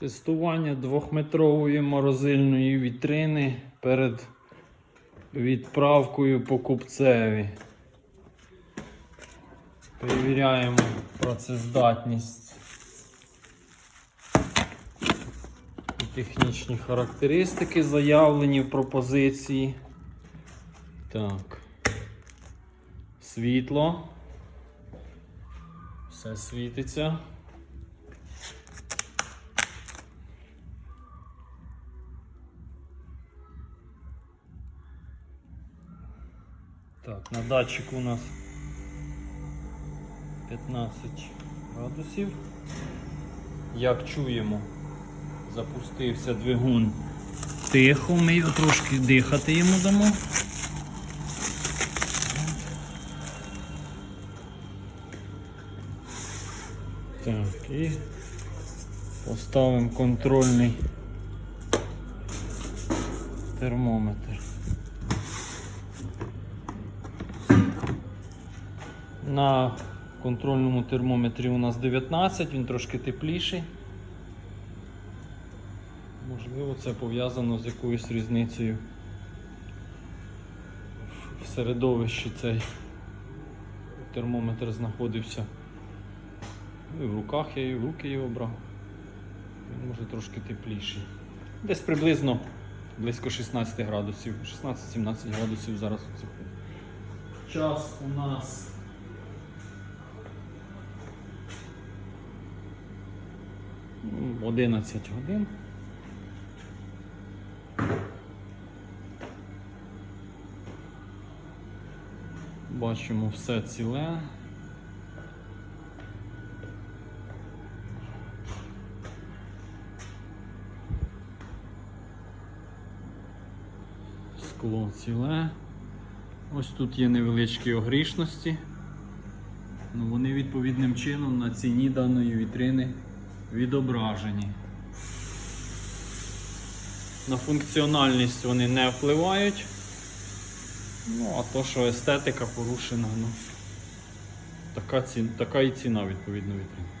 Тестування двохметрової морозильної вітрини перед відправкою покупцеві. Перевіряємо працездатність і технічні характеристики, заявлені в пропозиції. Так. Світло. Все світиться. Так, на датчику у нас 15 градусів. Як чуємо, запустився двигун тихо, ми його трошки дихати йому дамо. Так, і поставимо контрольний термометр. На контрольному термометрі у нас 19, він трошки тепліший. Можливо, це пов'язано з якоюсь різницею в середовищі цей термометр знаходився. Ну, і в руках я і в руки його брав. Він може трошки тепліший. Десь приблизно близько 16 градусів, 16-17 градусів зараз у цих. Час у нас 11 годин. Бачимо все ціле. Скло ціле. Ось тут є невеличкі огрішності. Ну, вони відповідним чином на ціні даної вітрини відображені. На функціональність вони не впливають. Ну, а то, що естетика порушена, ну, така, ці, така і ціна відповідно вітрини.